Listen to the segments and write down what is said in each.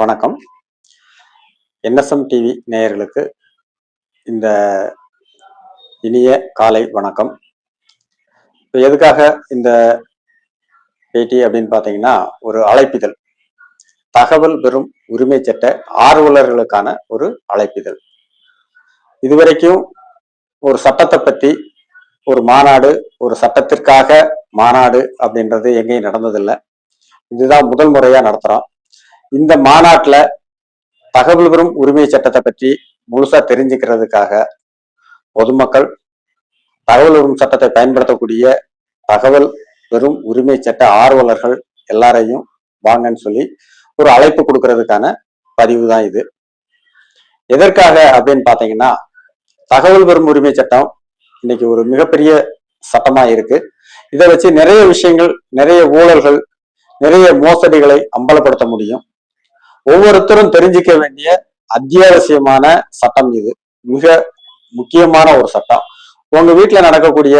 வணக்கம். NSM TV நேயர்களுக்கு இந்த இனிய காலை வணக்கம். இப்போ எதுக்காக இந்த பேட்டி அப்படின்னு பார்த்தீங்கன்னா ஒரு அழைப்பிதழ். தகவல் பெறும் உரிமை சட்ட ஆர்வலர்களுக்கான ஒரு அழைப்பிதழ். இதுவரைக்கும் ஒரு சட்டத்தை பற்றி ஒரு மாநாடு ஒரு சட்டத்திற்காக மாநாடு அப்படின்றது எங்கேயும் நடந்ததில்லை. இதுதான் முதல் முறையாக நடத்துகிறோம் இந்த மாநாட்டில் தகவல் பெறும் உரிமை சட்டத்தை பற்றி முழுசா தெரிஞ்சுக்கிறதுக்காக பொதுமக்கள் தகவல் பெறும் சட்டத்தை பயன்படுத்தக்கூடிய தகவல் பெறும் உரிமை சட்ட ஆர்வலர்கள் எல்லாரையும் வாங்கன்னு சொல்லி ஒரு அழைப்பு கொடுக்கறதுக்கான பதிவு தான் இது. எதற்காக அப்படின்னு பார்த்தீங்கன்னா தகவல் பெறும் உரிமை சட்டம் இன்னைக்கு ஒரு மிகப்பெரிய சட்டமா இருக்கு. இதை வச்சு நிறைய விஷயங்கள் நிறைய ஊழல்கள் நிறைய மோசடிகளை அம்பலப்படுத்த முடியும். ஒவ்வொருத்தரும் தெரிஞ்சுக்க வேண்டிய அத்தியாவசியமான சட்டம் இது. மிக முக்கியமான ஒரு சட்டம். உங்க வீட்டுல நடக்கக்கூடிய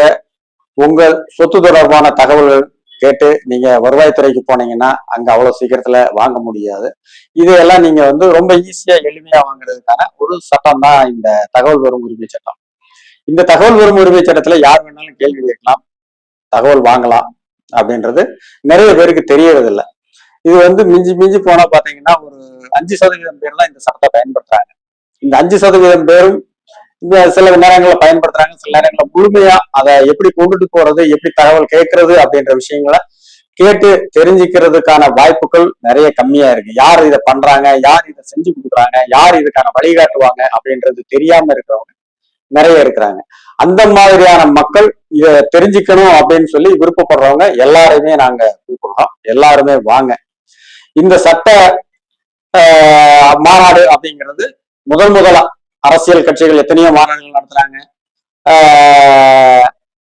உங்கள் சொத்து தொடர்பான தகவல்கள் கேட்டு நீங்க வருவாய்த்துறைக்கு போனீங்கன்னா அங்க அவ்வளவு சீக்கிரத்துல வாங்க முடியாது. இதையெல்லாம் நீங்க வந்து ரொம்ப ஈஸியா எளிமையா வாங்குறதுக்கான ஒரு சட்டம் தான் இந்த தகவல் வரும் உரிமை சட்டம். இந்த தகவல் வரும் உரிமை சட்டத்துல யார் வேணாலும் கேள்வி கேட்கலாம் தகவல் வாங்கலாம் அப்படின்றது நிறைய பேருக்கு தெரியறதில்ல. இது வந்து மிஞ்சி மிஞ்சி போனா பாத்தீங்கன்னா ஒரு அஞ்சு சதவீதம் பேர் தான் இந்த சட்டத்தை பயன்படுத்துறாங்க. இந்த அஞ்சு சதவீதம் பேரும் இந்த சில நேரங்களில் பயன்படுத்துறாங்க சில நேரங்களில் முழுமையா அதை எப்படி கொண்டுட்டு போறது எப்படி தகவல் கேட்கறது அப்படின்ற விஷயங்களை கேட்டு தெரிஞ்சுக்கிறதுக்கான வாய்ப்புகள் நிறைய கம்மியா இருக்கு. யார் இதை பண்றாங்க யார் இதை செஞ்சு கொடுக்குறாங்க யார் இதுக்கான வழிகாட்டுவாங்க அப்படின்றது தெரியாம இருக்கிறவங்க நிறைய இருக்கிறாங்க. அந்த மாதிரியான மக்கள் இத தெரிஞ்சுக்கணும் அப்படின்னு சொல்லி விருப்பப்படுறவங்க எல்லாருமே நாங்க கூப்பிடுறோம். எல்லாருமே வாங்க. இந்த சட்ட மாநாடு அப்படிங்கிறது முதல் முதலா அரசியல் கட்சிகள் எத்தனையோ மாநாடுகள் நடத்துறாங்க.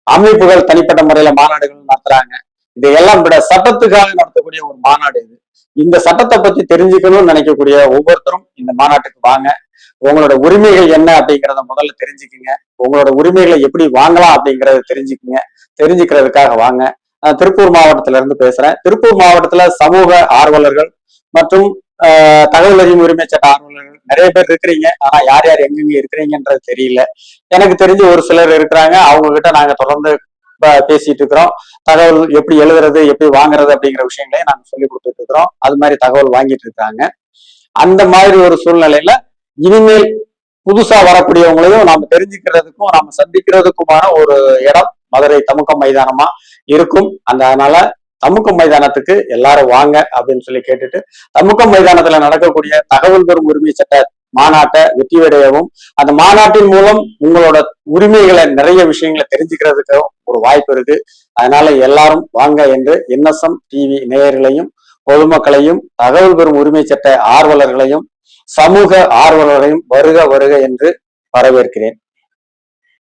அமைப்புகள் தனிப்பட்ட முறையில மாநாடுகள் நடத்துறாங்க. இதையெல்லாம் விட சட்டத்துக்காக நடத்தக்கூடிய ஒரு மாநாடு இது. இந்த சட்டத்தை பத்தி தெரிஞ்சுக்கணும்னு நினைக்கக்கூடிய ஒவ்வொருத்தரும் இந்த மாநாட்டுக்கு வாங்க. உங்களோட உரிமைகள் என்ன அப்படிங்கிறத முதல்ல தெரிஞ்சுக்குங்க. உங்களோட உரிமைகளை எப்படி வாங்கலாம் அப்படிங்கிறத தெரிஞ்சுக்குங்க. தெரிஞ்சுக்கிறதுக்காக வாங்க. திருப்பூர் மாவட்டத்துல இருந்து பேசுறேன். திருப்பூர் மாவட்டத்துல சமூக ஆர்வலர்கள் மற்றும் தகவல் அறிவு உரிமை சட்ட ஆர்வலர்கள் நிறைய பேர் இருக்கிறீங்க. ஆனா யார் யார் எங்கெங்க இருக்கிறீங்கன்றது தெரியல. எனக்கு தெரிஞ்சு ஒரு சிலர் இருக்கிறாங்க. அவங்க கிட்ட நாங்க தொடர்ந்து பேசிட்டு இருக்கிறோம். தகவல் எப்படி எழுதுறது எப்படி வாங்குறது அப்படிங்கிற விஷயங்களையும் நாங்க சொல்லி கொடுத்துட்டு இருக்கிறோம். அது மாதிரி தகவல் வாங்கிட்டு இருக்காங்க. அந்த மாதிரி ஒரு சூழ்நிலையில இனிமேல் புதுசா வரக்கூடியவங்களையும் நாம தெரிஞ்சுக்கிறதுக்கும் நாம சந்திக்கிறதுக்குமான ஒரு இடம் மதுரை தமுக்கம் மைதானமா. இருக்கும். அந்த அதனால தமுக்கம் மைதானத்துக்கு எல்லாரும் வாங்க அப்படின்னு சொல்லி கேட்டுட்டு தமுக்கம் மைதானத்துல நடக்கக்கூடிய தகவல் பெறும் உரிமை சட்ட மாநாட்டை வெற்றியடையவும் அந்த மாநாட்டின் மூலம் உங்களோட உரிமைகளை நிறைய விஷயங்களை தெரிஞ்சுக்கிறதுக்கு ஒரு வாய்ப்பு இருக்கு. அதனால எல்லாரும் வாங்க என்று என்எஸ்எம் டிவி நேயர்களையும் பொதுமக்களையும் தகவல் பெறும் உரிமை சட்ட ஆர்வலர்களையும் சமூக ஆர்வலர்களையும் வருக வருக என்று வரவேற்கிறேன்.